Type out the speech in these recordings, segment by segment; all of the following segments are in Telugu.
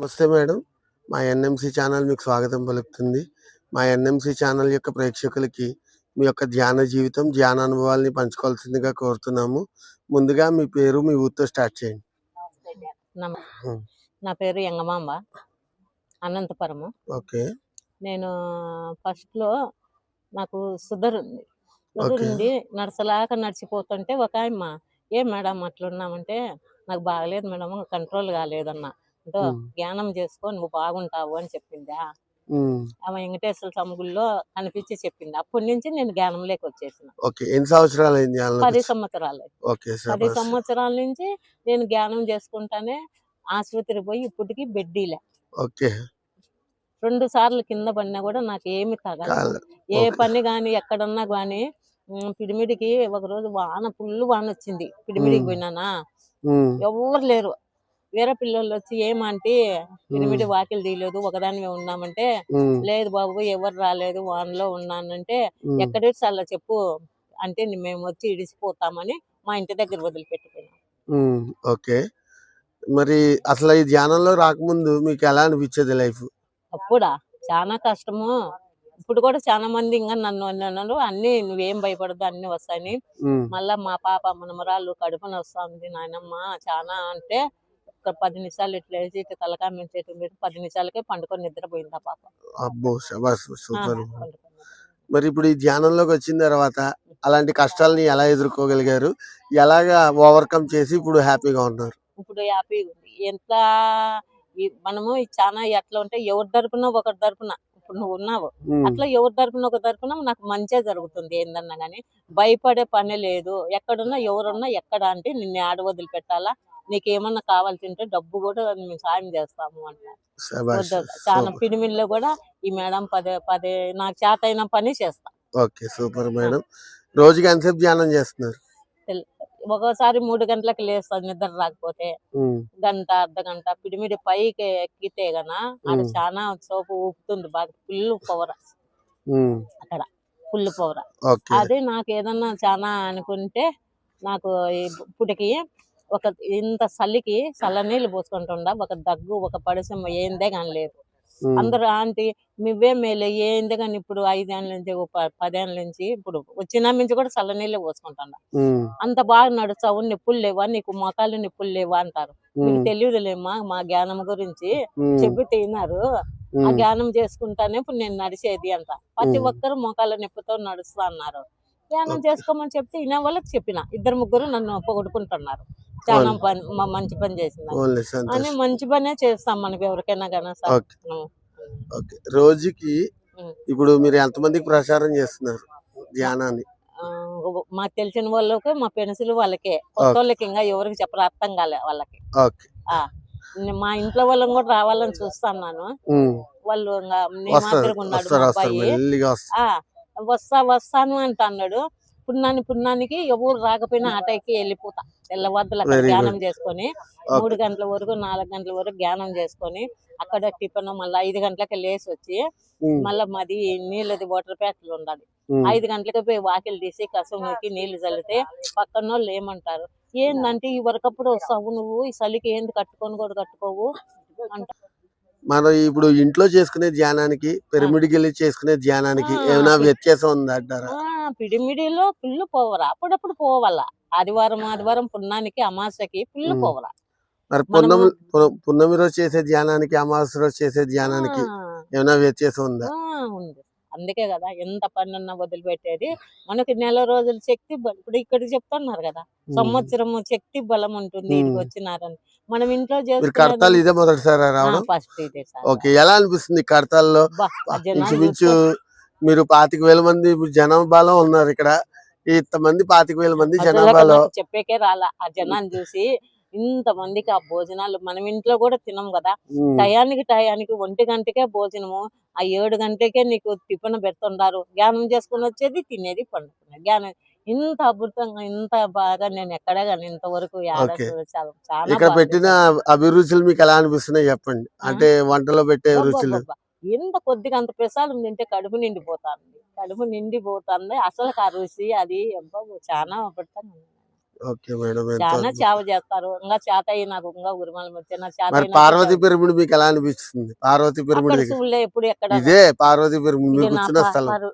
నమస్తే మేడం. మా ఎన్ఎంసి ఛానల్ మీకు స్వాగతం పలుకుతుంది. మా ఎన్ఎంసి ఛానల్ యొక్క ప్రేక్షకులకి మీ యొక్క ధ్యాన జీవితం ధ్యాన అనుభవాల్ని పంచుకోవాల్సిందిగా కోరుతున్నాము. ముందుగా మీ పేరు మీ ఊరితో స్టార్ట్ చేయండి. నా పేరు ఎంగమాంబ అనంతపురము. ఓకే. నేను ఫస్ట్లో నాకు సుధర్ ఉంది. సుధర్. ఉంది నడసలాక నడిచిపోతుంటే ఒక ఆయమ్మ ఏం మేడం అట్లున్నామంటే నాకు బాగలేదు మేడం కంట్రోల్ కాలేదన్న. అంటే ధ్యానం చేసుకో నువ్వు బాగుంటావు అని చెప్పిందా? ఆమె వెంకటేశ్వర సముగుల్లో కనిపించి చెప్పింది. అప్పటి నుంచి నేను జ్ఞానంలోకి వచ్చేసిన. ఎన్ని సంవత్సరాలు పది? సంవత్సరాలు. పది. సంవత్సరాల నుంచి నేను జ్ఞానం చేసుకుంటానే ఆసుపత్రికి పోయి ఇప్పటికి బెడ్డీలే. ఓకే. రెండు సార్లు కింద పడినా కూడా నాకు ఏమి తగలదు. కాదు. ఏ. పని గాని ఎక్కడన్నా గాని పిడిమిడికి ఒక రోజు వాన ఫుల్ వాన వచ్చింది పిడిమిడికి. పోయినానా? ఎవరు లేరు. వేరే పిల్లలు వచ్చి ఏమంటే ఉమ్, వాకిలు తీయలేదు ఒకదానివే ఉన్నామంటే లేదు బాబు ఎవరు రాలేదు వానలో ఉన్నానంటే. ఎక్కడే చాలా చెప్పు అంటే మేము వచ్చి ఇడిసిపోతామని మా ఇంటి దగ్గర వదిలిపెట్టుకున్నాం. ఓకే. మరి అసలు ఈ ధ్యానంలో రాకముందు మీకు ఎలా అనిపించేది లైఫ్? అప్పుడా? చాలా కష్టము. ఇప్పుడు కూడా చాలా మంది ఇంకా నన్ను అన్నారు అన్ని నువ్వేం భయపడదు అన్ని వస్తాయని మళ్ళా మా పాప మనమరాలు కడుపున వస్తుంది నాయనమ్మ చాలా అంటే ఒక పది నిమిషాలు ఇట్లా వేసి ఇట్లా తలకాయ చేతులు పెట్టి పది నిమిషాలకే పండుకొని నిద్రపోయింది ఆ పాప. అబ్బో శబాస్ సూపర్. మరి ఇప్పుడు ఈ ధ్యానంలోకి వచ్చిన తర్వాత అలాంటి కష్టాలని ఎలా ఎదుర్కోగలిగారు? ఎలాగా ఓవర్కమ్ చేసి ఇప్పుడు హ్యాపీగా ఉన్నారు? ఇప్పుడు హ్యాపీ ఉంది. ఎంత మనము చాలా ఎట్లా ఉంటే ఎవరి తరపున ఒకరి తరపున. ఇప్పుడు నువ్వు ఉన్నావు. అట్లా ఎవరి తరపున ఒక తరపున నాకు మంచిగా జరుగుతుంది ఏందన్నా గానీ. భయపడే పని లేదు. ఎక్కడున్నా ఎవరున్నా ఎక్కడ అంటే నిన్ను ఆడ వదిలిపెట్టాలా? నీకేమన్నా కావాల్సి ఉంటే డబ్బు కూడా మేము సాయం చేస్తాము అంట శబాష్ వద్దు. చాలా. పిడిమిల్లో కూడా ఈ మేడం పదే పదే నాకు చేత అయిన పని చేస్తా. Okay super madam. రోజుకి ఎంతసేపు ధ్యానం చేస్తున్నారు? ఒక్కోసారి మూడు గంటలకు లేస్తుంది నిద్ర రాకపోతే. గంట అర్ధ గంట పిడిమిడి పైకి ఎక్కితే గన ఉమ్. చాలా సోపు ఊపుతుంది బాగా ఫుల్ పవర్. అక్కడ ఫుల్ పవర్. అదే నాకు ఏదన్నా చాలా అనుకుంటే నాకు ఇప్పటికి ఒక ఇంత చలికి చల్ల నీళ్ళు పోసుకుంటుండ ఒక దగ్గు ఒక పడిసెమ్మ ఏందే కానీ లేదు. అందరూ ఆంటీ నువ్వే మేలే ఏందే కానీ ఇప్పుడు ఐదేళ్ళ నుంచి పదేళ్ళ నుంచి ఇప్పుడు వచ్చిన నుంచి కూడా చల్ల నీళ్ళే పోసుకుంటాండ. ఉమ్, అంత బాగా నడుస్తావు నొప్పులు లేవా నీకు మొఖాలు నొప్పులు లేవా అంటారు. మీకు ఉమ్, తెలియదులేమ్మా మా జ్ఞానం గురించి ఉమ్, చెప్పితే విన్నారు ఆ జ్ఞానం చేసుకుంటానే ఇప్పుడు నేను నడిచేది అంట ప్రతి. ఒక్కరు మోకాళ్ళ నొప్పితో నడుస్తా అన్నారు. ధ్యానం. చేసుకోమని చెప్తే వినే వాళ్ళకి చెప్పిన. ఇద్దరు ముగ్గురు నన్ను పొగుడుకుంటున్నారు చాలా. పని మంచి పని చేసింది అని మంచి పనే చేస్తాం మనకి ఎవరికైనా కానీ. ఓకే. రోజుకి. ఇప్పుడు మీరు ఎంతమందికి ప్రచారం చేస్తున్నారు ధ్యానాన్ని? మాకు తెలిసిన వాళ్ళకి మా పెన్సిల్ వాళ్ళకే. కొత్త వాళ్ళకి ఇంకా ఎవరికి చెప్పరు అర్థం కాలే వాళ్ళకి. మా ఇంట్లో వాళ్ళని కూడా రావాలని చూస్తున్నాను ఉమ్, వాళ్ళు ఇంకా ఉన్నాడు వస్తా వస్తాను అంట అన్నాడు పున్నాని పున్నానికి ఎవరు రాకపోయినా ఆటోకి వెళ్ళిపోతా. తెల్లవారులు అక్కడ. ధ్యానం చేసుకొని మూడు గంటల వరకు నాలుగు గంటల వరకు ధ్యానం చేసుకొని అక్కడ టిఫిన్ మళ్ళీ ఐదు గంటలకి లేచి వచ్చి ఉమ్, మళ్ళీ మాది నీళ్ళది వాటర్ ప్యాక్లు ఉండాలి. ఉమ్, ఐదు గంటలకి పోయి వాకిలు తీసి కసం నొక్కి నీళ్ళు చల్లితే పక్కన వాళ్ళు ఏమంటారు? ఏందంటే ఈ వరకప్పుడు వస్తావు నువ్వు? ఈ చలికి ఏంది కట్టుకొని కూడా కట్టుకోవు? అంట. మనం ఇప్పుడు ఇంట్లో చేసుకునే ధ్యానానికి పిరమిడ్కి వెళ్ళి చేసుకునే ధ్యానానికి ఆ, ఏమైనా వ్యత్యాసం ఉందా అంటారా ఆ. పిడిమిడిలో పుల్లు పోవరా? అప్పుడప్పుడు పోవాలా. ఆదివారం ఆదివారం పున్నానికి అమాసకి పుల్లు. పోవరా? మరి పున్నమి రోజు చేసే ధ్యానానికి అమావాస్య రోజు చేసే ధ్యానానికి ఏమైనా వ్యత్యాసం ఉందా? ఉంది. అందుకే కదా ఎంత పని ఉన్నా వదిలిపెట్టేది. మనకి నెల రోజుల శక్తి ఇప్పుడు ఇక్కడ చెప్తున్నారు కదా ఉమ్. సంవత్సరము శక్తి బలం ఉంటుంది. ఇక్కడికి వచ్చినారని. మనం ఇంట్లో కడతాలు ఇదే మొదటిసారి ఫస్ట్ ఇదే ఓకే ఎలా అనిపిస్తుంది కడతాల్లో మీరు పాతిక వేల మంది జనాభాలో ఉన్నారు ఇక్కడ. ఇంతమంది పాతిక వేల మంది జనాభాలో చెప్పేకే రాలా. ఆ జనాన్ని చూసి ఇంత మందికి ఆ భోజనాలు మనం ఇంట్లో కూడా తినం కదా. టయానికి టయానికి ఒంటి గంటకే భోజనము ఆ ఏడు గంటకే నీకు టిఫిన్ పెడుతుండారు జ్ఞానం చేసుకుని వచ్చేది తినేది పండుకునేది జ్ఞానం. ఇంత అద్భుతంగా ఇంత బాగా నేను ఎక్కడే కానీ ఇంతవరకు ఇక్కడ పెట్టిన అభిరుచులు మీకు ఎలా అనిపిస్తున్నాయి చెప్పండి? అంటే వంటలో పెట్టే రుచులు. ఎంత కొద్దిగా అంత ప్రసాదం తింటే కడుపు నిండిపోతుంది. కడుపు నిండిపోతుంది. అసలు ఆ రుచి అది అబ్బబ్బో, చాలా ఎంతో చాలా. సేవ చేస్తారు. ఇంకా చేత నాకు ఇంకా ఉరిమల పార్వతీ పిరమిడ్ మీకు ఎలా అనిపిస్తుంది? పార్వతీ పిరమిడ్ ఎప్పుడు ఎక్కడ. ఇదే పార్వతీ పిరమిడ్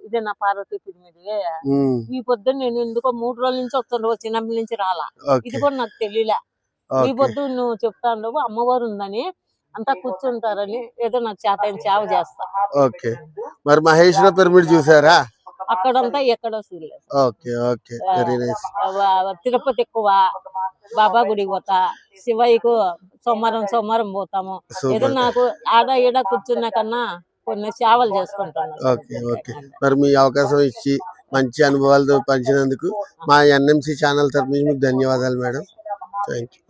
ఇదే నా పార్వతీ పిరిమిది ఉమ్, ఈ పొద్దున్న నేను ఎందుకో మూడు రోజుల నుంచి వస్తుండవు చిన్నప్పటి నుంచి రాలా. ఇది కూడా నాకు తెలియలే ఈ పొద్దు నువ్వు చెప్తాను అమ్మవారు ఉందని అంతా కూర్చుంటారని ఏదో నాకు చేత సేవ చేస్తా. ఓకే. మరి మహేశ్వర పిరమిడ్ చూసారా? అక్కడంతా ఎక్కడో చూడలేదు. Okay okay. వెరీ నైస్ ఆ, తిరుపతి ఎక్కువ. బాబా గుడికి పోతా. శివయ్యకు సోమవారం సోమవారం పోతాము. ఏదో నాకు ఆడ ఈడ కూర్చున్న కన్నా కొన్ని సేవలు చేసుకుంటాను. Okay okay. మరి మీ అవకాశం ఇచ్చి మంచి అనుభవాలతో పంచినందుకు మా ఎన్ఎంసి ఛానల్ తరఫు నుంచి మీకు ధన్యవాదాలు మేడం. Thank you